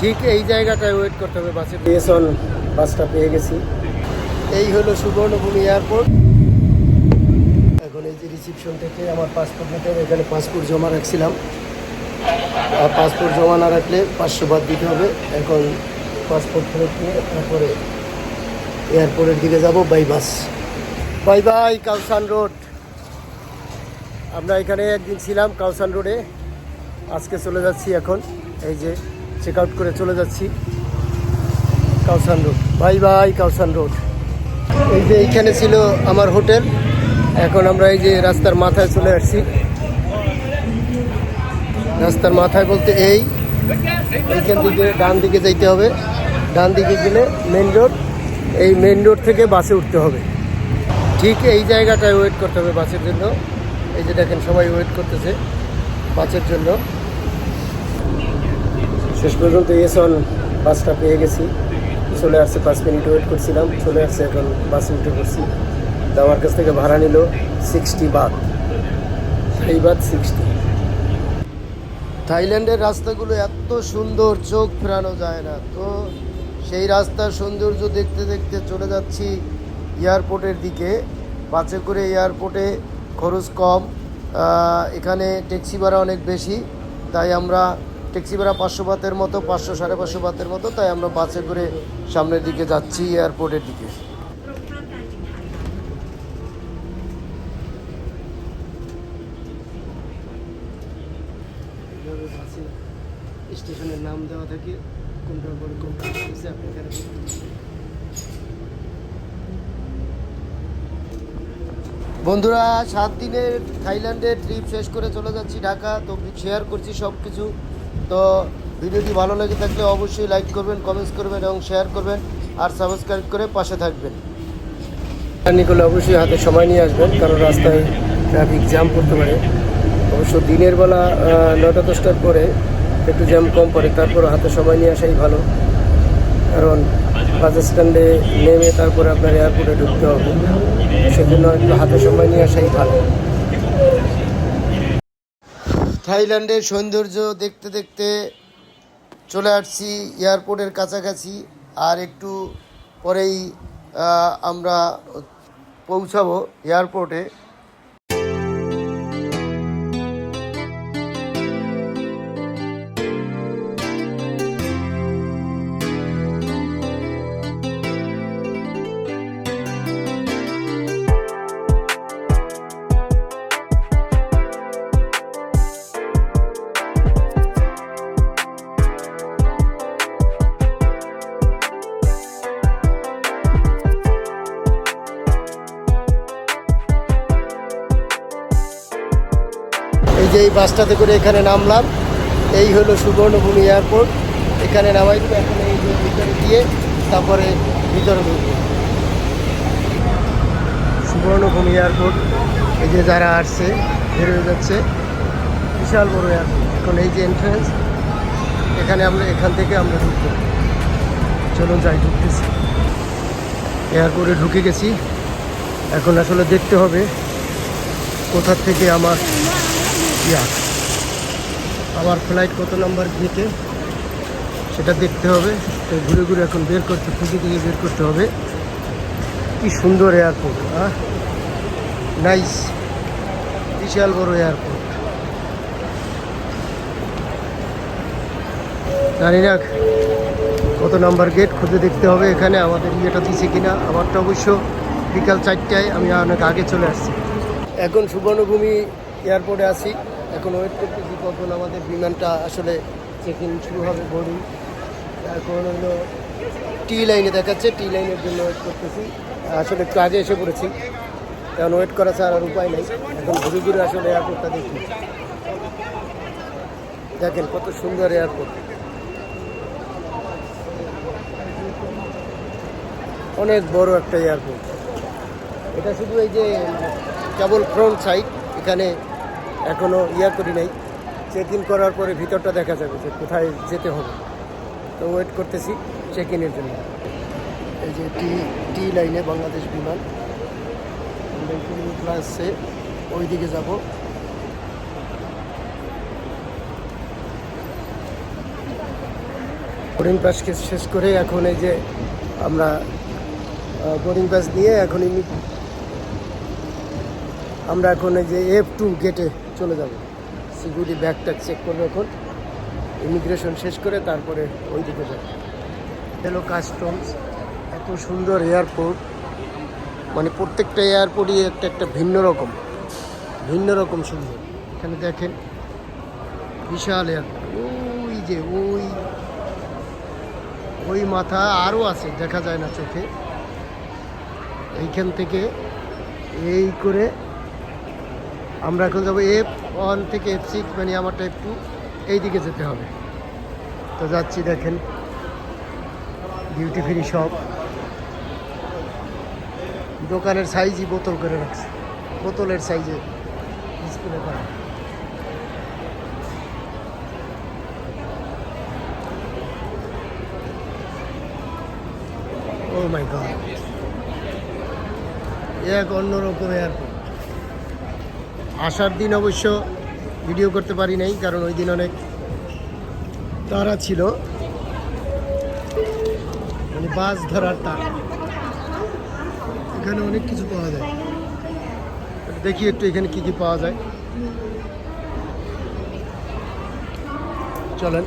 ঠিক এই জায়গাটায় ওয়েট করতে হবে বাসে পেয়েছন বাসটা পেয়ে গেছি। এই হলো সুবর্ণভূমি এয়ারপোর্ট এখন এই যে রিসিপশন থেকে আমার পাসপোর্ট নিতে হবে এখানে পাসপোর্ট জমা রাখছিলাম। আর পাসপোর্ট জমা না রাখলে পাঁচশো বাদ দিতে হবে। এখন পাসপোর্ট ফেরত নিয়ে তারপরে এয়ারপোর্টের দিকে যাব by bus by by Kausan road আমরা এখানে একদিন ছিলাম কাউসান রোডে আজকে চলে যাচ্ছি এখন এই যে চেক আউট করে চলে যাচ্ছি। Kausan road by by Kausan road এই যে এইখানে ছিল আমার হোটেল। এখন আমরা এই যে রাস্তার মাথায় চলে আসছি। রাস্তার মাথায় বলতে এই। এইখান থেকে ডান দিকে যাইতে হবে। ডান দিকে গেলে মেন রোড এই মেন রোড থেকে বাসে উঠতে হবে। ঠিক এই জায়গাটায় ওয়েট করতে হবে বাসের জন্য। এই যে দেখেন সবাই ওয়েট করতেছে বাসের জন্য। শেষ পর্যন্ত এসন বাসটা পেয়ে গেছি। চলে আসছে পাঁচ মিনিট ওয়েট করছিলাম, চলে আসছে এখন বাসে উঠে পড়ছি। তো আমার কাছ থেকে ভাড়া নিল সিক্সটি বাদ এই বাদ সিক্সটি থাইল্যান্ডের রাস্তাগুলো এত সুন্দর, চোখ ফেরানো যায় না। তো সেই রাস্তার সৌন্দর্য দেখতে দেখতে চলে যাচ্ছি এয়ারপোর্টের দিকে। বাসে করে এয়ারপোর্টে খরচ কম। এখানে ট্যাক্সি ভাড়া অনেক বেশি। তাই আমরা ট্যাক্সি ভাড়া পাঁচশো বাতের মতো পাঁচশো সাড়ে পাঁচশো বাতের মতো তাই আমরা বাসে করে সামনের দিকে যাচ্ছি এয়ারপোর্টের দিকে স্টেশনের নাম দেওয়া থাকে কোনটার পরে কোনটা আপনি। বন্ধুরা সাত দিনের থাইল্যান্ডের ট্রিপ শেষ করে চলে যাচ্ছি ঢাকা তো শেয়ার করছি সব কিছু তো ভিডিওটি ভালো লেগে থাকলে অবশ্যই লাইক করবেন কমেন্টস করবেন এবং শেয়ার করবেন আর সাবস্ক্রাইব করে পাশে থাকবেন। জার্নি করলে অবশ্যই হাতে সময় নিয়ে আসবেন, কারণ রাস্তায় ট্রাফিক জ্যাম করতে পারে। অবশ্য দিনের বেলা নটা দশটার পরে একটু জ্যাম কম পড়ে তারপর হাতে সময় নিয়ে আসাই ভালো। কারণ বাস স্ট্যান্ডে নেমে তারপরে আপনার এয়ারপোর্টে ঢুকতে হবে। সেজন্য একটু হাতে সময় নিয়ে আসাই ভালো। থাইল্যান্ডের সৌন্দর্য দেখতে দেখতে চলে আসছি এয়ারপোর্টের কাছাকাছি আর একটু পরেই আমরা পৌঁছাবো এয়ারপোর্টে। যে এই বাসটাতে করে এখানে নামলাম, এই হলো সুবর্ণভূমি এয়ারপোর্ট। এখানে নামাই দেবো এখন এই ভিতরে গিয়ে তারপরে ভিতরে ঢুকবো। সুবর্ণভূমি এয়ারপোর্ট, এই যে যারা আসছে বের হয়ে যাচ্ছে, বিশাল বড় এয়ারপোর্ট। এখন এই যে এন্ট্রান্স এখানে আমরা, এখান থেকে আমরা ঢুকবো। চলুন যাই, ঢুকতেছি। এয়ারপোর্টে ঢুকে গেছি। এখন আসলে দেখতে হবে কোথার থেকে আমার ইয়া। আমার ফ্লাইট কত নাম্বার গেটে সেটা দেখতে হবে। তো ঘুরে ঘুরে এখন বের করতে, খুঁজে খুঁজে বের করতে হবে। কি সুন্দর এয়ারপোর্ট হ্যাঁ নাইস বিশাল বড় এয়ারপোর্ট জানি না কত নাম্বার গেট খুঁজে দেখতে হবে এখানে, আমাদের ইয়েটা দিছে কিনা, আমারটা অবশ্য বিকাল চারটায়, আমি অনেক আগে চলে আসছি। এখন সুবর্ণভূমি এয়ারপোর্টে আছি। এখন ওয়েট করতেছি কখন আমাদের বিমানটা আসলে চেক ইন শুরু হবে বোর্ডিং এখন হলো টি লাইনে দেখাচ্ছে টি লাইনের জন্য ওয়েট করতেছি। আসলে একটু আগে এসে পড়েছি। কারণ ওয়েট করা ছাড়া আর উপায় নেই। এখন ঘুরে ঘুরে আসলে এয়ারপোর্টটা দেখি। দেখেন কত সুন্দর এয়ারপোর্ট অনেক বড় একটা এয়ারপোর্ট এটা শুধু এই যে কেবল ফ্রন্ট সাইড এখানে এখনও ইয়া করি নাই। চেক ইন করার পরে ভিতরটা দেখা যাবে যে কোথায় যেতে হবে। তো ওয়েট করতেছি চেক ইনের জন্য। এই যে টি টি লাইনে বাংলাদেশ বিমান। উঠলে ওই দিকে যাব বোর্ডিং পাস শেষ করে এখন এই যে আমরা বোর্ডিং পাস নিয়ে এখন আমরা এখন এই যে এফ টু গেটে চলে যাব। সিকিউরিটি ব্যাগটা চেক করব এখন ইমিগ্রেশন শেষ করে তারপরে ওই দিকে যাব। হ্যালো কাস্টমস এত সুন্দর এয়ারপোর্ট মানে প্রত্যেকটা এয়ারপোর্টই একটা একটা ভিন্ন রকম। ভিন্ন রকম সুন্দর। এখানে দেখেন, বিশাল এয়ারপোর্ট ওই যে ওই ওই মাথা আরও আছে, দেখা যায় না চোখে। এইখান থেকে এই করে আমরা এখন যাব এফ ওয়ান থেকে এফ সিক্স মানে আমারটা একটু এই দিকে যেতে হবে। তো যাচ্ছি দেখেন। ডিউটি ফ্রি শপ দোকানের সাইজই বোতল করে রাখছে। বোতলের সাইজে ডিসপ্লে করা। ও মাই গড এক অন্যরকম এয়ারপোর্ট আসার দিন অবশ্য ভিডিও করতে পারি নাই, কারণ ওই দিন অনেক তারা ছিল। মানে বাস ধরার তার এখানে অনেক কিছু পাওয়া যায়। দেখি একটু এখানে কি কি পাওয়া যায়। চলেন।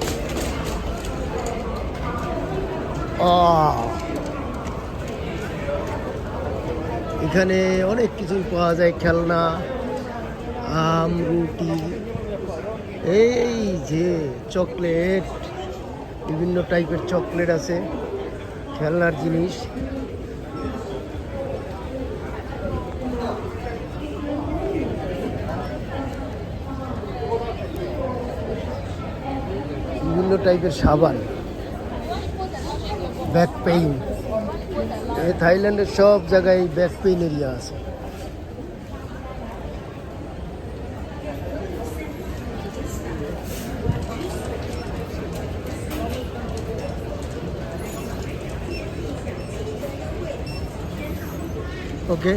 এখানে অনেক কিছু পাওয়া যায়, খেলনা। আম, রুটি, এই যে চকলেট, বিভিন্ন টাইপের চকলেট আছে, খেলনার জিনিস। বিভিন্ন টাইপের সাবান ব্যাক পেইন এই থাইল্যান্ডের সব জায়গায় ব্যাক পেইন এরিয়া আছে। Okay.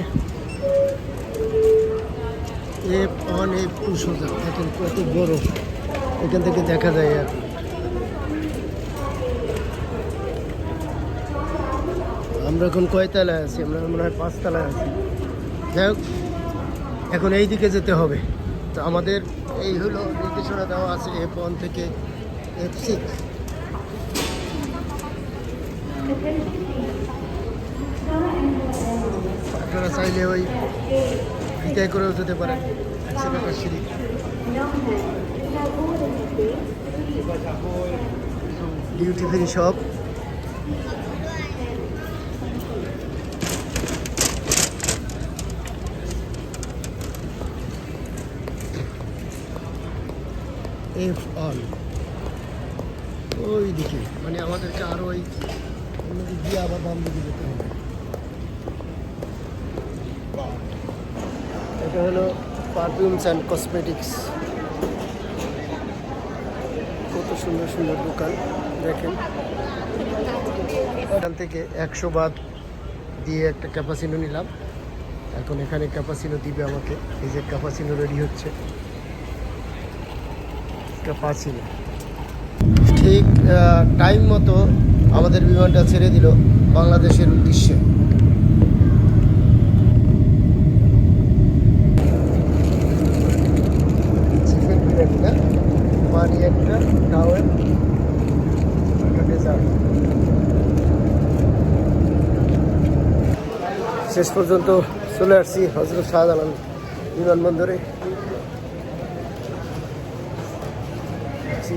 F one F two সোজা। দেখেন কত বড়? এখান থেকে দেখা যায় আর। আমরা এখন কয়তলায় আছি? আমরা মনে হয় পাঁচতলায় আছি। যাই হোক, এখন এই দিকে যেতে হবে। তো আমাদের এই হলো নির্দেশনা দেওয়া আছে এফ ওয়ান থেকে এফ সিক্স আপনারা চাইলে ওই বিদায় করেও যেতে পারেন। Duty free shop F one ওই দিকে মানে আমাদেরকে আরও ওই দিয়ে আবার বাম দিকে যেতে হবে। এটা হলো পারফিউমস অ্যান্ড কসমেটিক্স কত সুন্দর সুন্দর দোকান, দেখেন। এখান থেকে একশো বাদ দিয়ে একটা ক্যাপাসিনো নিলাম। এখন এখানে ক্যাপাসিনো দিবে আমাকে। এই যে ক্যাপাসিনো রেডি হচ্ছে। ক্যাপাসিনো ঠিক টাইম মতো আমাদের বিমানটা ছেড়ে দিল বাংলাদেশের উদ্দেশ্যে চিকেন বিরিয়ানি না মানি একটা টাওয়েল একটা ডেজার্ট শেষ পর্যন্ত চলে আসছি হজরত শাহজালাল বিমানবন্দরে। জি।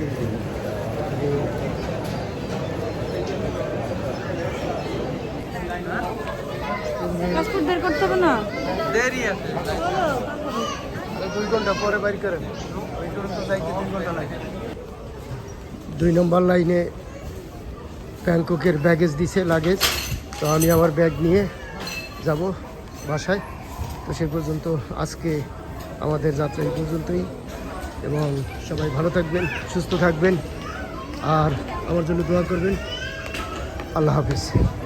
পাসপোর্ট বের করতে হবে না? আরে দুই ঘণ্টা পরে বাইর করেন। দুই নম্বর লাইনে ব্যাংককের ব্যাগেজ দিছে লাগেজ তো আমি আমার ব্যাগ নিয়ে যাব বাসায়। তো সে পর্যন্ত আজকে আমাদের যাত্রা এই পর্যন্তই। এবং সবাই ভালো থাকবেন, সুস্থ থাকবেন। আর আমার জন্য দোয়া করবেন। আল্লাহ হাফিজ।